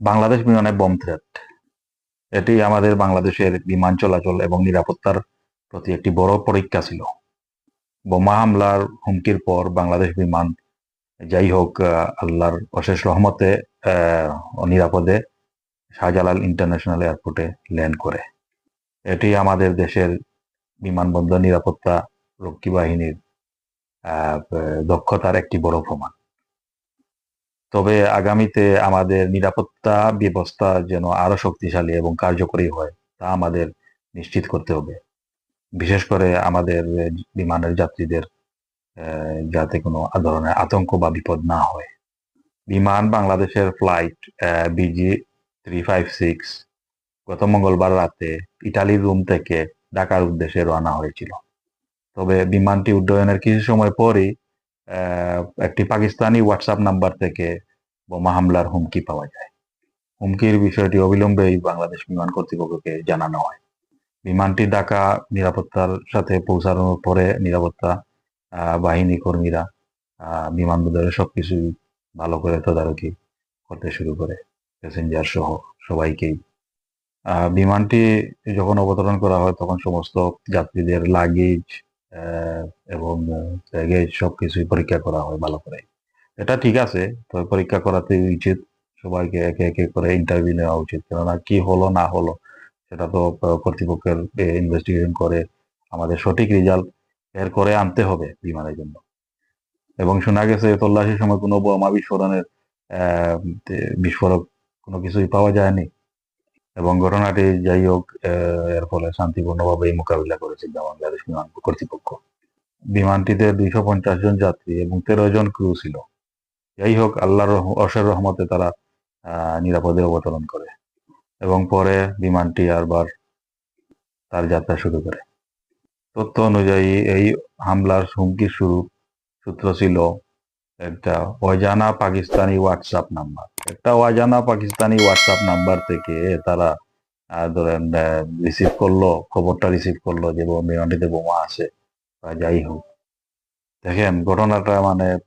বাংলাদেশ বিমানে bomb threat এটি আমাদের বাংলাদেশের বিমান চলাচল এবং নিরাপত্তার প্রতি একটি বড় পরীক্ষা ছিল। বোমা হামলার হুমকির পর বাংলাদেশ বিমান যাই হোক আল্লাহর অশেষ রহমতে নিরাপদে শাহজালাল ইন্টারন্যাশনাল এয়ারপোর্টে ল্যান্ড করে। এটি আমাদের দেশের বিমানবন্দর নিরাপত্তা রক্ষী বাহিনীর দক্ষতার একটি বড় প্রমাণ। তবে আগামীতে আমাদের নিরাপত্তা ব্যবস্থা যেন আরও শক্তিশালী এবং কার্যকরী হয়, তা আমাদের নিশ্চিত করতে হবে। বিশেষ করে আমাদের বিমানের যাত্রীদের যাতে কোনো ধরনের আতঙ্ক বা বিপদ না হয়। বিমান বাংলাদেশের flight BG three five six গত মঙ্গলবার রাতে ইটালির রুম থেকে ঢাকার উদ্দেশ্যে রওনা হয়েছিল। তবে বিমানটি উড্ডয়নের কিছু সময় পরই একটি পাকিস্তানি হোয়াটসঅ্যাপ নাম্বার থেকে বোমা হামলার হুমকি পাওয়া যায়। হুমকির বিষয়টি অবিলম্বেই বাংলাদেশ বিমান কর্তৃপক্ষকে জানানো হয়। বিমানটি ঢাকা নিরাপত্তার সাথে পৌঁছানোর পরে নিরাপত্তা বাহিনী কর্মীরা বিমানবন্দরে সবকিছু ভালো করে তদারকি করতে শুরু করে প্যাসেঞ্জার সহ সবাইকেই। বিমানটি যখন অবতরণ করা হয় তখন সমস্ত যাত্রীদের লাগেজ এবং ব্যাগেজ সবকিছুই পরীক্ষা করা হয় ভালো করে। এটা ঠিক আছে, তবে পরীক্ষা করাতে উচিত সবাইকে একে একে করে ইন্টারভিউ নেওয়া উচিত। কেননা কি হলো, না হলো, সেটা তো কর্তৃপক্ষের ইনভেস্টিগেশন করে আমাদের সঠিক রেজাল্ট বের করে আনতে হবে বিমানের জন্য। এবং শোনা গেছে, তল্লাশির সময় কোনো বোমা বিস্ফোরণের বিস্ফোরক কোনো কিছুই পাওয়া যায়নি। এবং ঘটনাটি যাই হোক এর ফলে শান্তিপূর্ণভাবে মোকাবিলা করেছে বাংলাদেশ বিমান কর্তৃপক্ষ। বিমানটিতে দুইশো পঞ্চাশ জন যাত্রী এবং তেরো জন ক্রু ছিল। যাই হোক, আল্লাহর অশের রহমতে তারা নিরাপদে অবতরণ করে এবং পরে বিমানটি আবার তার যাত্রা শুরু করে। তথ্য অনুযায়ী এই হামলার হুমকি শুরু সূত্র ছিল একটা অজানা পাকিস্তানি হোয়াটসঅ্যাপ নাম্বার একটা অজানা পাকিস্তানি হোয়াটসঅ্যাপ নাম্বার থেকে তারা ধরেন রিসিভ করল খবরটা রিসিভ করল যে বোম- বিমানটিতে বোমা আছে বা যাই হোক। দেখেন ঘটনাটা মানে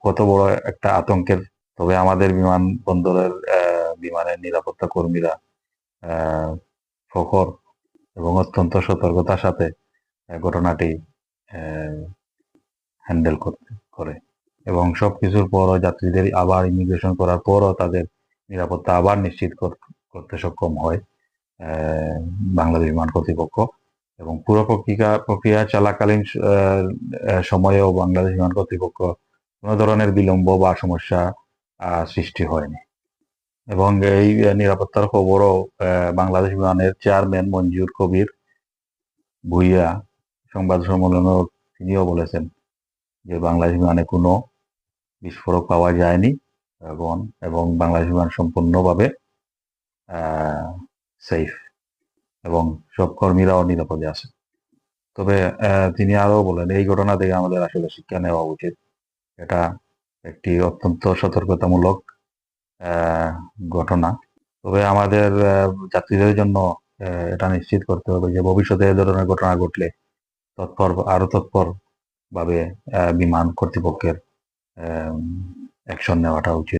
কত বড় একটা আতঙ্কের। তবে আমাদের বিমানবন্দরের আহ, বিমানের নিরাপত্তা কর্মীরা প্রখর এবং অত্যন্ত সতর্কতার সাথে ঘটনাটি হ্যান্ডেল করতে করে। এবং সব কিছুর পরও যাত্রীদের আবার ইমিগ্রেশন করার পরও তাদের নিরাপত্তা আবার নিশ্চিত করতে সক্ষম হয় বাংলাদেশ বিমান কর্তৃপক্ষ। এবং পুরো প্রক্রিয়া প্রক্রিয়া চলাকালীন সময়েও বাংলাদেশ বিমান কর্তৃপক্ষ কোনো ধরনের বিলম্ব বা সমস্যা সৃষ্টি হয়নি। এবং এই নিরাপত্তার খবরও বাংলাদেশ বিমানের চেয়ারম্যান মঞ্জুর কবির ভুইয়া সংবাদ সম্মেলনেও তিনিও বলেছেন যে বাংলাদেশ বিমানে কোনো বিস্ফোরক পাওয়া যায়নি এবং এবং বাংলাদেশ বিমান সম্পূর্ণভাবে সেফ এবং সব কর্মীরাও নিরাপদে আছে। তবে তিনি আরও বলেন, এই ঘটনা থেকে আমাদের আসলে শিক্ষা নেওয়া উচিত। এটা একটি অত্যন্ত সতর্কতামূলক ঘটনা। তবে আমাদের যাত্রীদের জন্য এটা নিশ্চিত করতে হবে যে ভবিষ্যতে এ ধরনের ঘটনা ঘটলে তৎপর আরও তৎপর ভাবে বিমান কর্তৃপক্ষের অ্যাকশন নেওয়াটা উচিত।